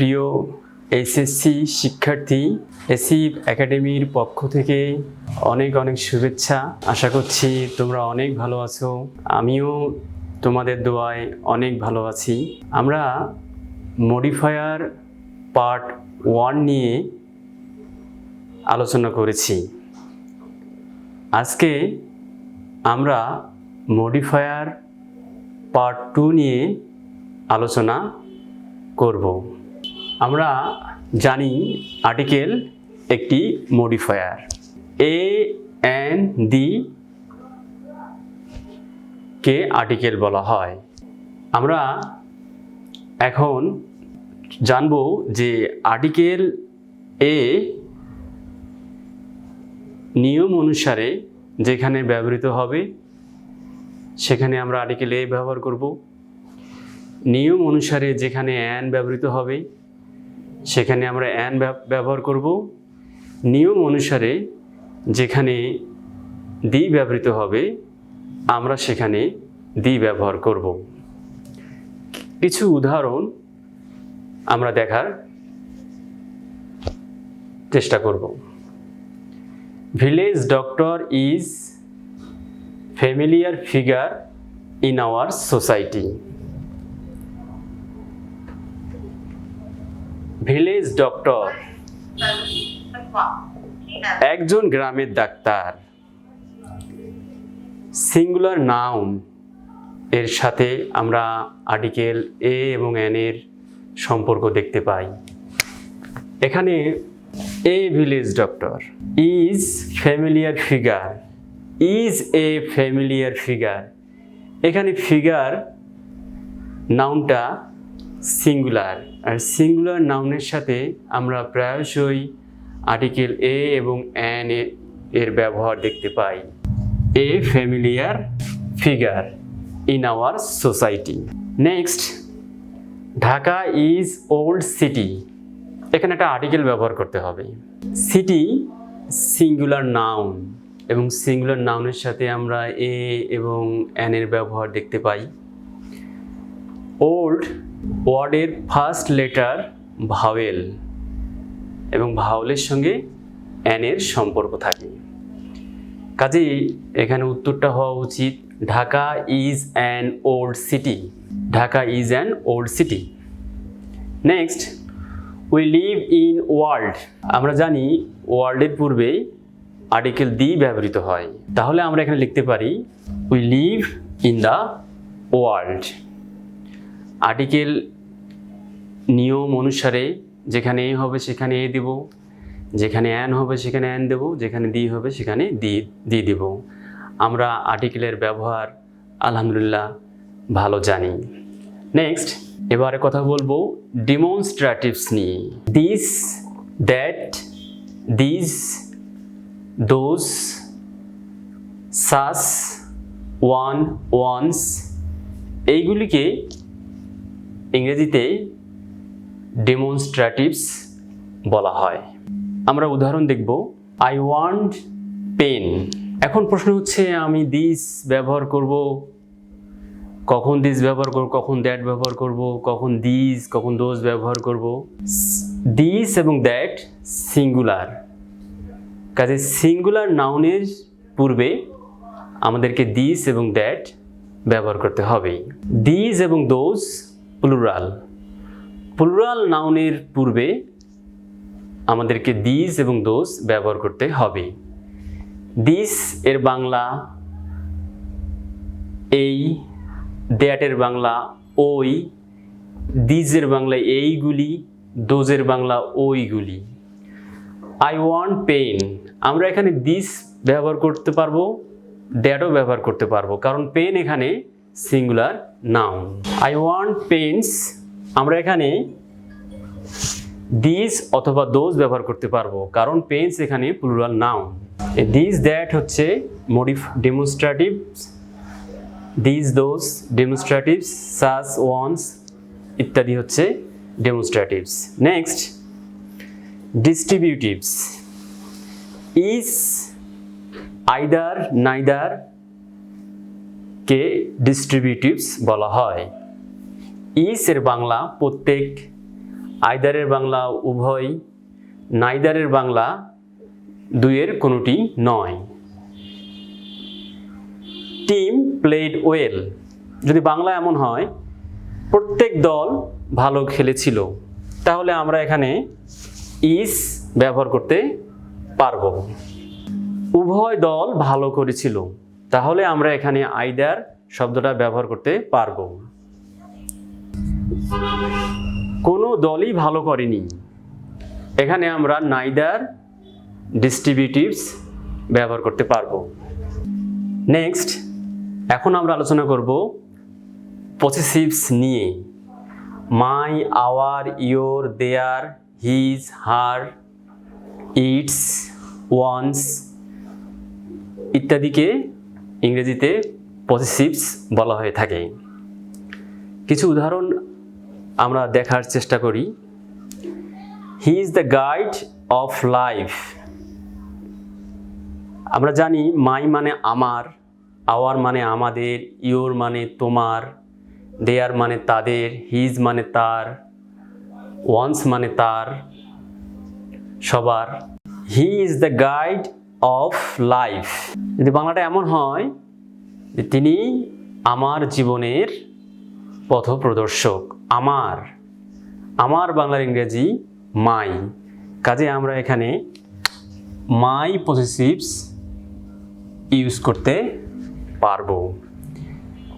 প্রিয় এইচএসসি শিক্ষার্থী এসি একাডেমির পক্ষ থেকে অনেক অনেক শুভেচ্ছা। আশা করছি তোমরা অনেক ভালো আছো। আমিও তোমাদের দোয়ায় অনেক ভালো আছি। আমরা মডিফায়ার পার্ট ওয়ান নিয়ে আলোচনা করেছি। আজকে আমরা মডিফায়ার পার্ট টু নিয়ে আলোচনা করব। আমরা জানি আর্টিকেল একটি মডিফায়ার এ এন ডি কে আর্টিকেল বলা হয়। আমরা এখন জানব যে আর্টিকেল এ নিয়ম অনুসারে যেখানে ব্যবহৃত হবে, সেখানে আমরা আর্টিকেল এ ব্যবহার করব। নিয়ম অনুসারে যেখানে অ্যান ব্যবহৃত হবে সেখানে আমরা অ্যান ব্যবহার করব। নিয়ম অনুসারে যেখানে দি ব্যবহৃত হবে, আমরা সেখানে দি ব্যবহার করব। কিছু উদাহরণ আমরা দেখার চেষ্টা করব। Village doctor is familiar figure in our society village doctor. একজন গ্রামের ডাক্তার। Singular noun. এর সাথে আমরা আর্টিকেল এ এবং এন এর সম্পর্ক দেখতে পাই। এখানে a village doctor. Is familiar figure. Is a familiar figure. এখানে ফিগার, নাউনটা সিঙ্গুলার আর সিঙ্গুলার নাউনের সাথে আমরা প্রায়শই আর্টিকেল এ এবং অ্যান এর ব্যবহার দেখতে পাই। A familiar figure in our society next Dhaka is old city এখানে একটা আর্টিকেল ব্যবহার করতে হবে। সিটি সিঙ্গুলার নাউন এবং সিঙ্গুলার নাউনের সাথে আমরা এ এবং অ্যান এর ব্যবহার দেখতে পাই। ওল্ড ওয়ার্ডের ফার্স্ট লেটার ভাওয়েল এবং ভাওয়েলের সঙ্গে অ্যানের সম্পর্ক থাকে। কাজেই এখানে উত্তরটা হওয়া উচিত, Dhaka is an old city Dhaka is an old city next we live in world আমরা জানি ওয়ার্ল্ডের পূর্বে আর্টিকেল দি ব্যবহৃত হয়। তাহলে আমরা এখানে লিখতে পারি we live in the world article নিয়ম অনুসারে যেখানে এ হবে সেখানে এ দেব, যেখানে অ্যান হবে সেখানে অ্যান দেব, যেখানে দি হবে সেখানে দি দি দেব। আমরা আর্টিকেলের ব্যবহার আলহামদুলিল্লাহ ভালো জানি। নেক্সট এবারে কথা বলব ডিমনস্ট্রেটিভস নিয়ে। This that this those such one ones এইগুলিকে ইংরেজিতে ডেমনস্ট্রেটিভস বলা হয়। আমরা উদাহরণ দেখব আই ওয়ান্ট পেন এখন প্রশ্ন হচ্ছে, আমি দিস ব্যবহার করব? কখন দিস ব্যবহার করব? কখন দ্যাট ব্যবহার করব? কখন দিস কখন দোজ ব্যবহার করব? দিস এবং দ্যাট সিঙ্গুলার কাজে সিঙ্গুলার নাউনের পূর্বে আমাদেরকে দিস এবং দ্যাট ব্যবহার করতে হবে। দিস এবং দোজ প্লুরাল প্লুরাল নাউনের পূর্বে আমাদেরকে দিস এবং দোজ ব্যবহার করতে হবে। দিস এর বাংলা, এই দ্যাটের বাংলা, ওই দিজের বাংলা, এইগুলি দোজের বাংলা, ওইগুলি। আই ওয়ান্ট পেন আমরা এখানে দিস ব্যবহার করতে পারব দ্যাটও ব্যবহার করতে পারব। কারণ পেন এখানে singular noun I want pens আমরা এখানে দিস অথবা দোজ ব্যবহার করতে পারব। কারণ পেন্স এখানে প্লুরাল নাউন দিস দ্যাট হচ্ছে মডিফ demonstrative this those demonstratives such once ইত্যাদি হচ্ছে demonstratives next distributives is either neither K distributives বলা হয়। ইস এর বাংলা প্রত্যেক আইদারের বাংলা উভয় নাইদারের বাংলা দুইয়ের কোনোটি নয়। টিম প্লেড ওয়েল যদি বাংলা এমন হয়, প্রত্যেক দল ভালো খেলেছিল। তাহলে আমরা এখানে ইস ব্যবহার করতে পারব। উভয় দল ভালো করেছিল। তাহলে আমরা এখানে আইদার শব্দটা ব্যবহার করতে পারব। কোনো দলই ভালো করেনি। এখানে আমরা নাইদার ডিস্ট্রিবিউটিভস ব্যবহার করতে পারব। নেক্সট, এখন আমরা আলোচনা করব পসেসিভস নিয়ে। My, our your their, his, her, its, one's ইত্যাদিকে ইংরেজিতে পসেসিভস বলা হয়ে থাকে। কিছু উদাহরণ আমরা দেখার চেষ্টা করি। He is the guide of life আমরা জানি মাই মানে আমার আওয়ার মানে আমাদের ইয়োর মানে তোমার দেয়ার মানে তাদের হিজ মানে তার ওয়ান্স মানে তার, সবার। He is the guide of life যদি বাংলাটা এমন হয় যে তিনি আমার জীবনের পথপ্রদর্শক, আমার আমার বাংলার ইংরেজি মাই কাজে আমরা এখানে মাই পসেসিভস ইউজ করতে পারব।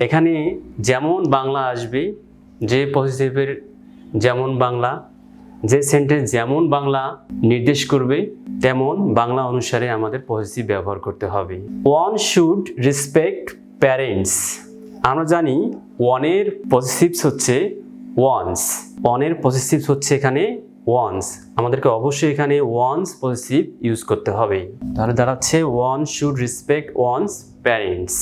এখানে যেমন বাংলা আসবে, যে পসেসিভের যেমন বাংলা যে সেন্টেন্স যেমন বাংলা নির্দেশ করবে, তেমন বাংলা অনুসারে আমাদের পসেসিভ ব্যবহার করতে হবে। ওয়ান শুড রেসপেক্ট প্যারেন্টস আমরা জানি ওয়ানের পসেসিভস হচ্ছে ওয়ান্স ওয়ানের পসেসিভস হচ্ছে এখানে ওয়ান্স আমাদেরকে অবশ্যই এখানে ওয়ান্স পসেসিভ ইউজ করতে হবে। তাহলে দাঁড়াচ্ছে one should respect one's parents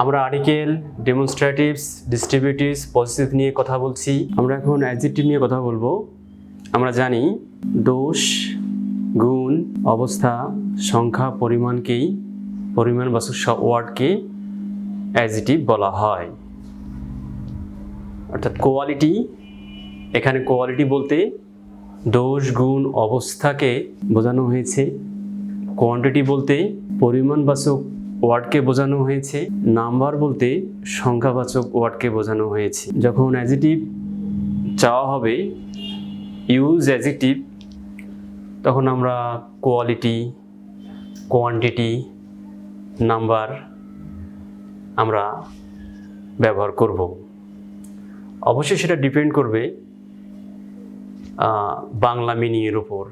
আমরা আর্টিকেল ডেমনস্ট্রেটিভস ডিস্ট্রিবিউটিভস পসেসিভ নিয়ে কথা বলছি। আমরা এখন অ্যাডজেক্টিভ নিয়ে কথা বলব। আমরা জানি দোষ, গুণ, অবস্থা, সংখ্যা, পরিমাণকেই পরিমাণবাচক ওয়ার্ডকে অ্যাজিটিভ বলা হয়। অর্থাৎ কোয়ালিটি এখানে কোয়ালিটি বলতে দোষ, গুণ, অবস্থাকে বোঝানো হয়েছে। কোয়ান্টিটি বলতে পরিমাণবাচক ওয়ার্ডকে বোঝানো হয়েছে। নাম্বার বলতে সংখ্যাবাচক ওয়ার্ডকে বোঝানো হয়েছে। যখন অ্যাজিটিভ চাওয়া হবে ইউজ অ্যাজিটিভ তখন আমরা কোয়ালিটি কোয়ান্টিটি নাম্বার আমরা ব্যবহার করব। অবশ্যই সেটা ডিপেন্ড করবে বাংলা মিনিংয়ের উপর।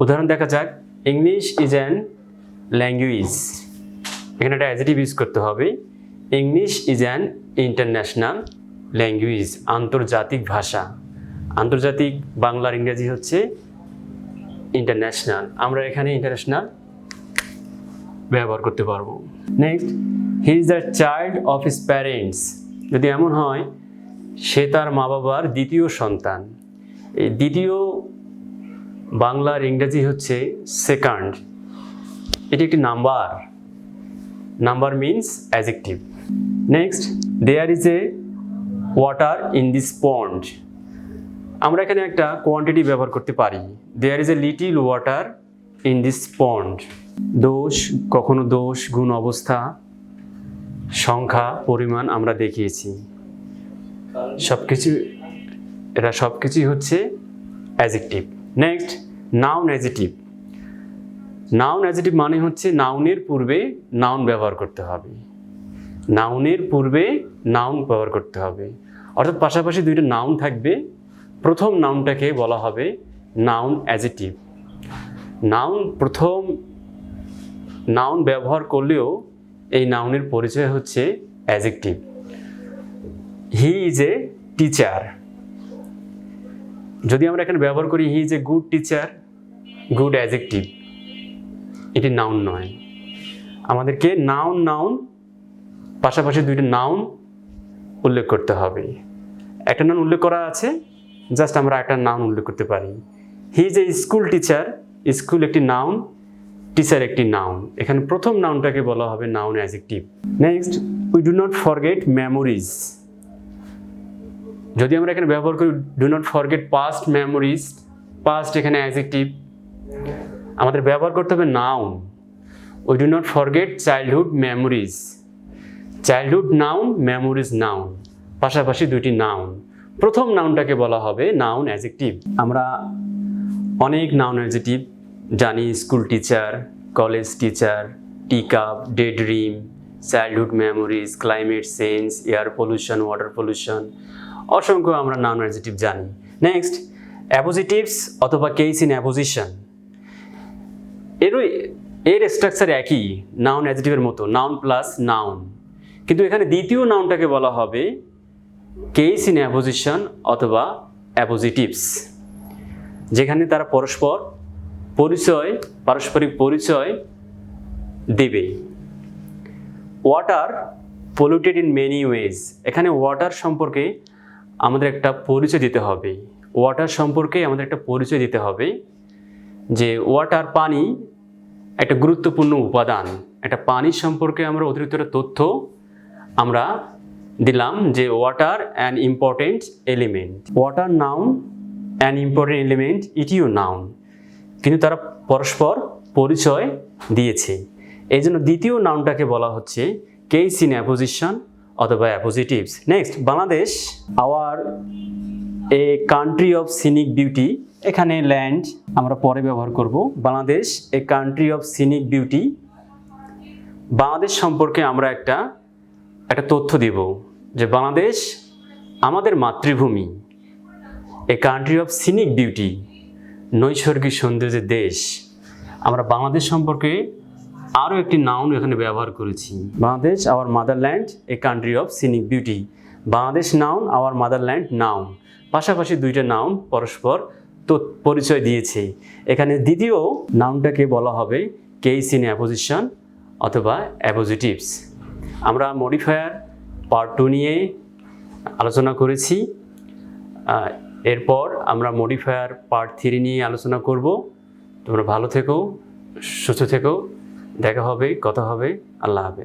উদাহরণ দেখা যাক ইংলিশ ইজ অ্যান ল্যাঙ্গুয়েজ এখানে একটা অ্যাজিটিভ ইউজ করতে হবে। English is an international language আন্তর্জাতিক ভাষা। আন্তর্জাতিক বাংলার ইংরেজি হচ্ছে ইন্টারন্যাশনাল। আমরা এখানে ইন্টারন্যাশনাল ব্যবহার করতে পারব। Next he is the child of his parents যদি এমন হয়, সে তার মা বাবার দ্বিতীয় সন্তান। এই দ্বিতীয় বাংলার ইংরেজি হচ্ছে সেকান্ড এটি একটি number. Number means adjective next there is a water in this pond আমরা এখানে একটা কোয়ান্টিটি ব্যবহার করতে পারি। There is a little water in this pond দোষ, কখনো দোষ, গুণ, অবস্থা, সংখ্যা, পরিমাণ আমরা দেখিয়েছি। সব কিছু এটা সব কিছুই হচ্ছে adjective next noun adjective noun adjective মানে হচ্ছে নাউনের পূর্বে নাউন ব্যবহার করতে হবে। নাউনের পূর্বে নাউন ব্যবহার করতে হবে। অর্থাৎ পাশাপাশি দুইটা নাউন থাকবে। প্রথম নাউনটাকে বলা হবে নাউন অ্যাজেটিভ নাউন প্রথম নাউন ব্যবহার করলেও এই নাউনের পরিচয় হচ্ছে adjective he is a teacher. যদি আমরা এখানে ব্যবহার করি, he is a good teacher, good adjective এটি নাউন নয়। আমাদেরকে নাউন নাউন, পাশাপাশি দুইটা নাউন উল্লেখ করতে হবে। একটা নাউন উল্লেখ করা আছে জাস্ট আমরা একটা নাউন উল্লেখ করতে পারি। He is a school teacher, school একটি নাউন, টিচার একটি নাউন। এখানে প্রথম নাউনটাকে বলা হবে noun adjective next, we do not forget memories. যদি আমরা এখানে ব্যবহার করি, do not forget past memories, past এখানে অ্যাজেক্টিভ আমাদের ব্যবহার করতে হবে noun. We do not forget childhood memories. Childhood noun, memories noun. পাশাপাশি দুটি নাউন। প্রথম নাউনটাকে বলা হবে নাউন অ্যাজেক্টিভ আমরা অনেক নাউন অ্যাজেক্টিভ জানি school teacher college teacher tea cup day dream childhood memories climate change air pollution water pollution অসংখ্য আমরা নাউন অ্যাডজেটিভ জানি। নেক্সট অ্যাপোজিটিভস অথবা কেস ইন অ্যাপোজিশন এরও এর স্ট্রাকচার একই নাউন অ্যাডজেটিভের মতো নাউন প্লাস নাউন কিন্তু এখানে দ্বিতীয় নাউনটাকে বলা হবে কেস ইন অ্যাপোজিশন অথবা অ্যাপোজিটিভস যেখানে তারা পরস্পর পরিচয়, পারস্পরিক পরিচয় দেবে। Water polluted in many ways এখানে ওয়াটার সম্পর্কে আমাদের একটা পরিচয় দিতে হবে। ওয়াটার সম্পর্কে আমাদের একটা পরিচয় দিতে হবে যে ওয়াটার পানি একটা গুরুত্বপূর্ণ উপাদান। একটা পানি সম্পর্কে আমরা অতিরিক্ত তথ্য আমরা দিলাম যে water an important element water noun an important element ইটিও noun কিন্তু তারা পরস্পর পরিচয় দিয়েছে। এই জন্য দ্বিতীয় নাউনটাকে বলা হচ্ছে কেস ইন অ্যাপোজিশন অথবা appositives next Bangladesh our a country of scenic beauty এখানে ল্যান্ড আমরা পরে ব্যবহার করব। Bangladesh a country of scenic beauty Bangladesh সম্পর্কে আমরা একটা একটা তথ্য দিব। যে বাংলাদেশ আমাদের মাতৃভূমি a country of scenic beauty নৈসর্গিক সৌন্দর্যের দেশ। আমরা বাংলাদেশ সম্পর্কে আরও একটি নাউন এখানে ব্যবহার করেছি। Bangladesh our motherland a country of scenic beauty Bangladesh noun our motherland noun পাশাপাশি দুইটা নাউন পরস্পর তো পরিচয় দিয়েছে। এখানে দ্বিতীয় নাউনটাকে বলা হবে কেস ইন অ্যাপোজিশন অথবা অ্যাপোজিটিভস আমরা মডিফায়ার পার্ট টু নিয়ে আলোচনা করেছি। এরপর আমরা মডিফায়ার পার্ট থ্রি নিয়ে আলোচনা করব। তোমরা ভালো থেকো, সুস্থ থেকো, দেখা হবে, কথা হবে, আল্লাহ হাফেজ।